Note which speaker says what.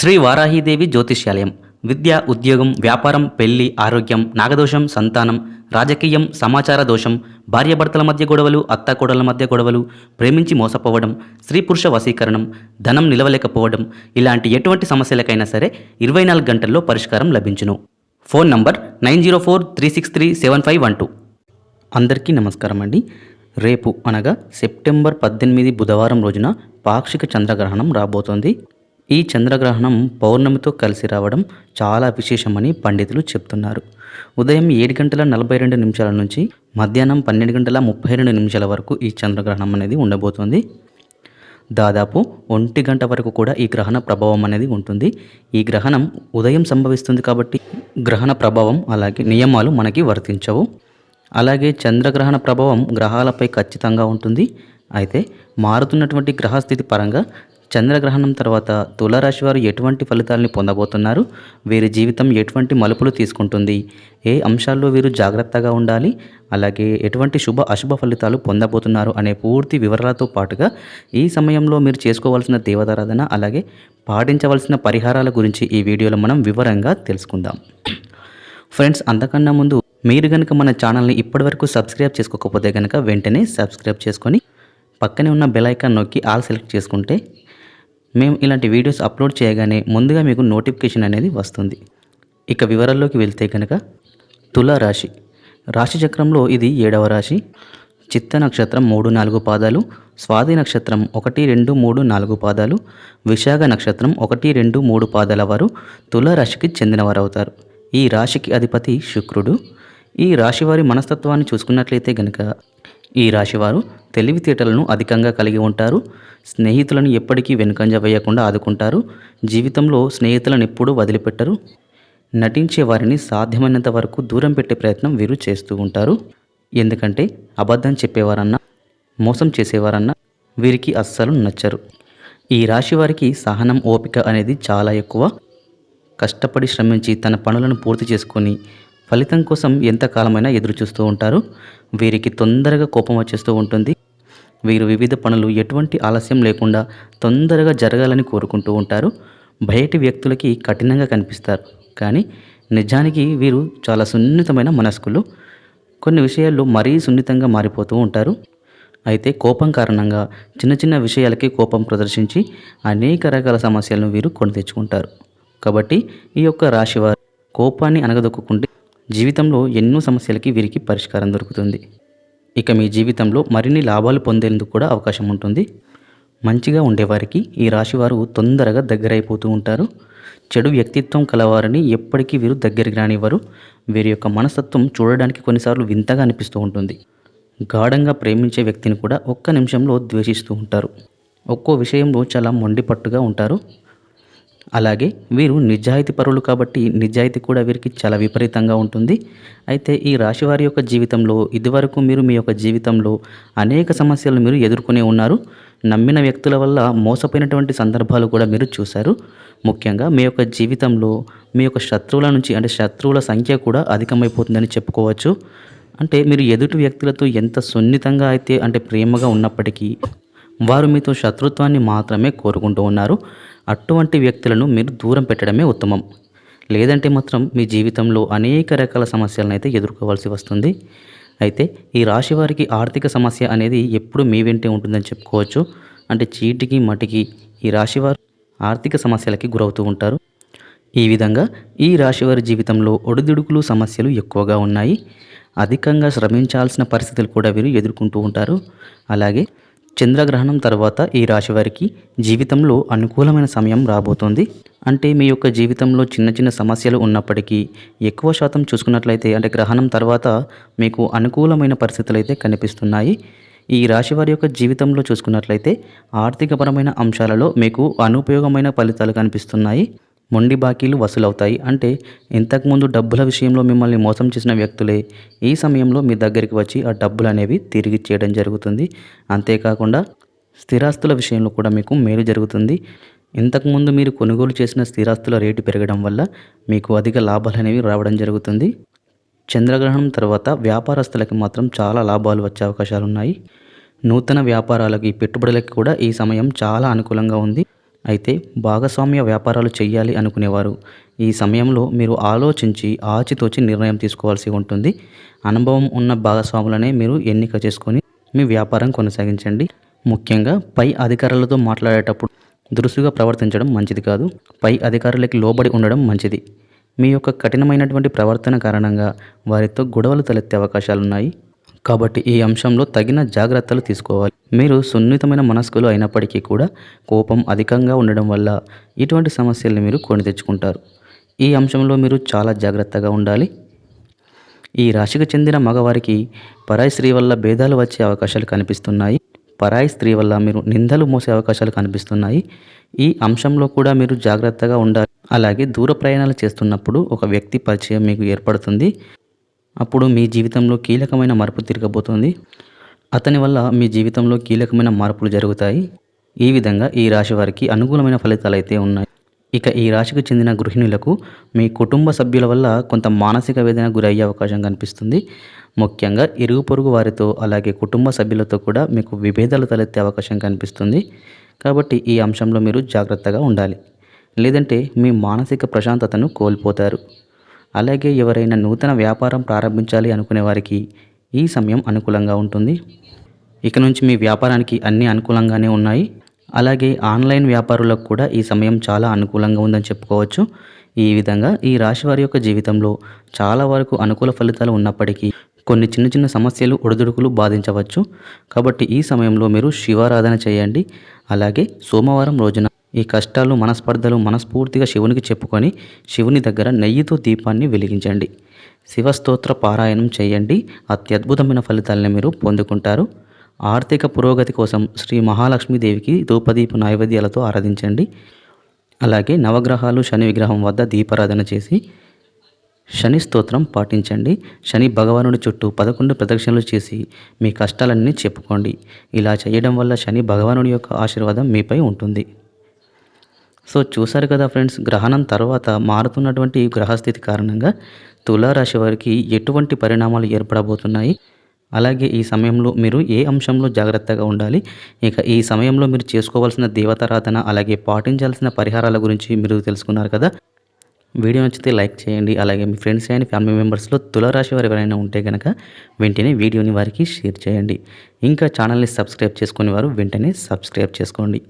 Speaker 1: శ్రీ వారాహీదేవి జ్యోతిష్యాలయం. విద్య ఉద్యోగం వ్యాపారం పెళ్ళి ఆరోగ్యం నాగదోషం సంతానం రాజకీయం సమాచార దోషం భార్యాభర్తల మధ్య గొడవలు అత్తాకోడల మధ్య గొడవలు ప్రేమించి మోసపోవడం స్త్రీ పురుష వశీకరణం ధనం నిలవలేకపోవడం ఇలాంటి ఎటువంటి సమస్యలకైనా సరే ఇరవై నాలుగు గంటల్లో పరిష్కారం లభించును. Phone number nine zero four three six three seven five one two. అందరికీ నమస్కారం అండి. రేపు అనగా సెప్టెంబర్ పద్దెనిమిది బుధవారం రోజున పాక్షిక చంద్రగ్రహణం రాబోతోంది. ఈ చంద్రగ్రహణం పౌర్ణమితో కలిసి రావడం చాలా విశేషమని పండితులు చెప్తున్నారు. ఉదయం ఏడు గంటల నలభై రెండు నిమిషాల నుంచి మధ్యాహ్నం పన్నెండు గంటల ముప్పై రెండు నిమిషాల వరకు ఈ చంద్రగ్రహణం అనేది ఉండబోతోంది. దాదాపు ఒంటి గంట వరకు కూడా ఈ గ్రహణ ప్రభావం అనేది ఉంటుంది. ఈ గ్రహణం ఉదయం సంభవిస్తుంది కాబట్టి గ్రహణ ప్రభావం అలాగే నియమాలు మనకి వర్తించవు. అలాగే చంద్రగ్రహణ ప్రభావం గ్రహాలపై ఖచ్చితంగా ఉంటుంది. అయితే మారుతున్నటువంటి గ్రహస్థితి పరంగా చంద్రగ్రహణం తర్వాత తులారాశి వారు ఎటువంటి ఫలితాలని పొందబోతున్నారు? వీరి జీవితం ఎటువంటి మలుపులు తీసుకుంటుంది? ఏ అంశాల్లో వీరు జాగ్రత్తగా ఉండాలి? అలాగే ఎటువంటి శుభ అశుభ ఫలితాలు పొందబోతున్నారు అనే పూర్తి వివరాలతో పాటుగా ఈ సమయంలో మీరు చేసుకోవాల్సిన దేవతారాధన అలాగే పాటించవలసిన పరిహారాల గురించి ఈ వీడియోలో మనం వివరంగా తెలుసుకుందాం. ఫ్రెండ్స్ అంతకన్నా ముందు మీరు కనుక మన ఛానల్ని ఇప్పటివరకు సబ్స్క్రైబ్ చేసుకోకపోతే కనుక వెంటనే సబ్స్క్రైబ్ చేసుకొని పక్కనే ఉన్న బెల్ ఐకాన్ నొక్కి ఆల్ సెలెక్ట్ చేసుకుంటే మేము ఇలాంటి వీడియోస్ అప్లోడ్ చేయగానే ముందుగా మీకు నోటిఫికేషన్ అనేది వస్తుంది. ఇక వివరాల్లోకి వెళ్తే కనుక తులా రాశి. చక్రంలో ఇది ఏడవ రాశి. చిత్త నక్షత్రం మూడు నాలుగు పాదాలు. స్వాతి నక్షత్రం ఒకటి రెండు మూడు నాలుగు పాదాలు. విశాఖ నక్షత్రం ఒకటి రెండు మూడు పాదాల వారు తులా రాశికి చెందినవారు అవుతారు ఈ రాశికి అధిపతి శుక్రుడు. ఈ రాశి వారి మనస్తత్వాన్ని చూసుకున్నట్లయితే గనక ఈ రాశివారు తెలివితేటలను అధికంగా కలిగి ఉంటారు. స్నేహితులను ఎప్పటికీ వెనుకంజ వేయకుండా ఆదుకుంటారు. జీవితంలో స్నేహితులను ఎప్పుడూ వదిలిపెట్టరు. నటించే వారిని సాధ్యమైనంత వరకు దూరం పెట్టే ప్రయత్నం వీరు చేస్తూ ఉంటారు. ఎందుకంటే అబద్ధం చెప్పేవారన్నా మోసం చేసేవారన్నా వీరికి అస్సలు నచ్చరు. ఈ రాశి వారికి సహనం ఓపిక అనేది చాలా ఎక్కువ. కష్టపడి శ్రమించి తన పనులను పూర్తి చేసుకొని ఫలితం కోసం ఎంతకాలమైనా ఎదురుచూస్తూ ఉంటారు. వీరికి తొందరగా కోపం వచ్చేస్తూ ఉంటుంది. వీరు వివిధ పనులు ఎటువంటి ఆలస్యం లేకుండా తొందరగా జరగాలని కోరుకుంటూ ఉంటారు. బయటి వ్యక్తులకి కఠినంగా కనిపిస్తారు. కానీ నిజానికి వీరు చాలా సున్నితమైన మనస్కులు. కొన్ని విషయాల్లో మరీ సున్నితంగా మారిపోతూ ఉంటారు. అయితే కోపం కారణంగా చిన్న చిన్న విషయాలకి కోపం ప్రదర్శించి అనేక రకాల సమస్యలను వీరు కొని తెచ్చుకుంటారు. కాబట్టి ఈ యొక్క రాశివారు కోపాన్ని అనగదొక్కుంటే జీవితంలో ఎన్నో సమస్యలకి వీరికి పరిష్కారం దొరుకుతుంది. ఇక మీ జీవితంలో మరిన్ని లాభాలు పొందేందుకు కూడా అవకాశం ఉంటుంది. మంచిగా ఉండేవారికి ఈ రాశివారు తొందరగా దగ్గరైపోతూ ఉంటారు. చెడు వ్యక్తిత్వం కలవారిని ఎప్పటికీ వీరు దగ్గరికి రానివ్వరు. వీరి యొక్క మనస్తత్వం చూడడానికి కొన్నిసార్లు వింతగా అనిపిస్తూ ఉంటుంది. గాఢంగా ప్రేమించే వ్యక్తిని కూడా ఒక్క నిమిషంలో ద్వేషిస్తూ ఉంటారు. ఒక్కో విషయంలో చాలా మొండిపట్టుగా ఉంటారు. అలాగే వీరు నిజాయితీ పరులు కాబట్టి నిజాయితీ కూడా వీరికి చాలా విపరీతంగా ఉంటుంది. అయితే ఈ రాశి వారి యొక్క జీవితంలో ఇదివరకు మీరు మీ యొక్క జీవితంలో అనేక సమస్యలు మీరు ఎదుర్కొనే ఉన్నారు. నమ్మిన వ్యక్తుల వల్ల మోసపోయినటువంటి సందర్భాలు కూడా మీరు చూశారు. ముఖ్యంగా మీ యొక్క జీవితంలో మీ యొక్క శత్రువుల నుంచి అంటే శత్రువుల సంఖ్య కూడా అధికమైపోతుందని చెప్పుకోవచ్చు. అంటే మీరు ఎదుటి వ్యక్తులతో ఎంత సున్నితంగా అయితే అంటే ప్రేమగా ఉన్నప్పటికీ వారు మీతో శత్రుత్వాన్ని మాత్రమే కోరుకుంటూ ఉన్నారు. అటువంటి వ్యక్తులను మీరు దూరం పెట్టడమే ఉత్తమం. లేదంటే మాత్రం మీ జీవితంలో అనేక రకాల సమస్యలను అయితే ఎదుర్కోవాల్సి వస్తుంది. అయితే ఈ రాశి వారికి ఆర్థిక సమస్య అనేది ఎప్పుడు మీ వెంటే ఉంటుందని చెప్పుకోవచ్చు. అంటే చీటికి మటికి ఈ రాశివారు ఆర్థిక సమస్యలకి గురవుతూ ఉంటారు. ఈ విధంగా ఈ రాశివారి జీవితంలో ఒడిదుడుకులు సమస్యలు ఎక్కువగా ఉన్నాయి. అధికంగా శ్రమించాల్సిన పరిస్థితులు కూడా వీరు ఎదుర్కొంటూ ఉంటారు. అలాగే చంద్రగ్రహణం తర్వాత ఈ రాశి వారికి జీవితంలో అనుకూలమైన సమయం రాబోతోంది. అంటే మీ యొక్క జీవితంలో చిన్న చిన్న సమస్యలు ఉన్నప్పటికీ ఎక్కువ శాతం చూసుకున్నట్లయితే అంటే గ్రహణం తర్వాత మీకు అనుకూలమైన పరిస్థితులు అయితే కనిపిస్తున్నాయి. ఈ రాశి వారి యొక్క జీవితంలో చూసుకున్నట్లయితే ఆర్థికపరమైన అంశాలలో మీకు అనుపయోగమైన ఫలితాలు కనిపిస్తున్నాయి. మొండి బాకీలు వసూలవుతాయి. అంటే ఇంతకుముందు డబ్బుల విషయంలో మిమ్మల్ని మోసం చేసిన వ్యక్తులే. ఈ సమయంలో మీ దగ్గరికి వచ్చి ఆ డబ్బులు అనేవి తిరిగి చేయడం జరుగుతుంది. అంతేకాకుండా స్థిరాస్తుల విషయంలో కూడా మీకు మేలు జరుగుతుంది. ఇంతకుముందు మీరు కొనుగోలు చేసిన స్థిరాస్తుల రేటు పెరగడం వల్ల మీకు అధిక లాభాలు అనేవి రావడం జరుగుతుంది. చంద్రగ్రహణం తర్వాత వ్యాపారస్తులకి మాత్రం చాలా లాభాలు వచ్చే అవకాశాలు ఉన్నాయి నూతన వ్యాపారాలకి పెట్టుబడులకి కూడా ఈ సమయం చాలా అనుకూలంగా ఉంది. అయితే భాగస్వామ్య వ్యాపారాలు చేయాలి అనుకునేవారు. ఈ సమయంలో మీరు ఆలోచించి ఆచితోచి నిర్ణయం తీసుకోవాల్సి ఉంటుంది. అనుభవం ఉన్న భాగస్వాములనే మీరు ఎన్నిక చేసుకొని మీ వ్యాపారం కొనసాగించండి. ముఖ్యంగా పై అధికారులతో మాట్లాడేటప్పుడు దురుసుగా ప్రవర్తించడం మంచిది కాదు. పై అధికారులకి లోబడి ఉండడం మంచిది. మీ యొక్క కఠినమైనటువంటి ప్రవర్తన కారణంగా వారితో గొడవలు తలెత్తే అవకాశాలున్నాయి. కాబట్టి ఈ అంశంలో తగిన జాగ్రత్తలు తీసుకోవాలి. మీరు సున్నితమైన మనస్కులు అయినప్పటికీ కూడా కోపం అధికంగా ఉండడం వల్ల ఇటువంటి సమస్యల్ని మీరు కొని తెచ్చుకుంటారు. ఈ అంశంలో మీరు చాలా జాగ్రత్తగా ఉండాలి. ఈ రాశికి చెందిన మగవారికి పరాయి స్త్రీ వల్ల భేదాలు వచ్చే అవకాశాలు కనిపిస్తున్నాయి. పరాయి స్త్రీ వల్ల మీరు నిందలు మోసే అవకాశాలు కనిపిస్తున్నాయి. ఈ అంశంలో కూడా మీరు జాగ్రత్తగా ఉండాలి. అలాగే దూర ప్రయాణాలు చేస్తున్నప్పుడు ఒక వ్యక్తి పరిచయం మీకు ఏర్పడుతుంది. అప్పుడు మీ జీవితంలో కీలకమైన మార్పు తిరగబోతుంది. అతని వల్ల మీ జీవితంలో కీలకమైన మార్పులు జరుగుతాయి. ఈ విధంగా ఈ రాశి వారికి అనుకూలమైన ఫలితాలు అయితే ఉన్నాయి. ఇక ఈ రాశికి చెందిన గృహిణులకు మీ కుటుంబ సభ్యుల వల్ల కొంత మానసిక వేదన గురయ్యే అవకాశం కనిపిస్తుంది. ముఖ్యంగా ఇరుగు పొరుగు వారితో అలాగే కుటుంబ సభ్యులతో కూడా మీకు విభేదాలు తలెత్తే అవకాశం కనిపిస్తుంది. కాబట్టి ఈ అంశంలో మీరు జాగ్రత్తగా ఉండాలి. లేదంటే మీ మానసిక ప్రశాంతతను కోల్పోతారు. అలాగే ఎవరైనా నూతన వ్యాపారం ప్రారంభించాలి అనుకునే వారికి ఈ సమయం అనుకూలంగా ఉంటుంది. ఇక నుంచి మీ వ్యాపారానికి అన్ని అనుకూలంగానే ఉన్నాయి. అలాగే ఆన్లైన్ వ్యాపారులకు కూడా ఈ సమయం చాలా అనుకూలంగా ఉందని చెప్పుకోవచ్చు. ఈ విధంగా ఈ రాశి వారి యొక్క జీవితంలో చాలా వరకు అనుకూల ఫలితాలు ఉన్నప్పటికీ కొన్ని చిన్న చిన్న సమస్యలు ఒడిదుడుకులు బాధించవచ్చు. కాబట్టి ఈ సమయంలో మీరు శివారాధన చేయండి. అలాగే సోమవారం రోజున ఈ కష్టాలు మనస్పర్ధలు మనస్ఫూర్తిగా శివునికి చెప్పుకొని శివుని దగ్గర నెయ్యితో దీపాన్ని వెలిగించండి. శివస్తోత్ర పారాయణం చేయండి. అత్యద్భుతమైన ఫలితాలను మీరు పొందుకుంటారు. ఆర్థిక పురోగతి కోసం శ్రీ మహాలక్ష్మీదేవికి ధూపదీప నైవేద్యాలతో ఆరాధించండి. అలాగే నవగ్రహాలు శని విగ్రహం వద్ద దీపారాధన చేసి శని స్తోత్రం పాటించండి. శని భగవానుడి చుట్టూ పదకొండు ప్రదక్షిణలు చేసి మీ కష్టాలన్నీ చెప్పుకోండి. ఇలా చేయడం వల్ల శని భగవానుడి యొక్క ఆశీర్వాదం మీపై ఉంటుంది. సో చూశారు కదా ఫ్రెండ్స్ గ్రహణం తర్వాత మారుతున్నటువంటి గ్రహస్థితి కారణంగా తులారాశి వారికి ఎటువంటి పరిణామాలు ఏర్పడబోతున్నాయి? అలాగే ఈ సమయంలో మీరు ఏ అంశంలో జాగ్రత్తగా ఉండాలి? ఇక ఈ సమయంలో మీరు చేసుకోవాల్సిన దేవతారాధన అలాగే పాటించాల్సిన పరిహారాల గురించి మీరు తెలుసుకున్నారు కదా? వీడియో నచ్చితే లైక్ చేయండి. అలాగే మీ ఫ్రెండ్స్ అండ్ ఫ్యామిలీ మెంబర్స్లో తులారాశి వారు ఎవరైనా ఉంటే కనుక వెంటనే వీడియోని వారికి షేర్ చేయండి. ఇంకా ఛానల్ని సబ్స్క్రైబ్ చేసుకునే వారు వెంటనే సబ్స్క్రైబ్ చేసుకోండి.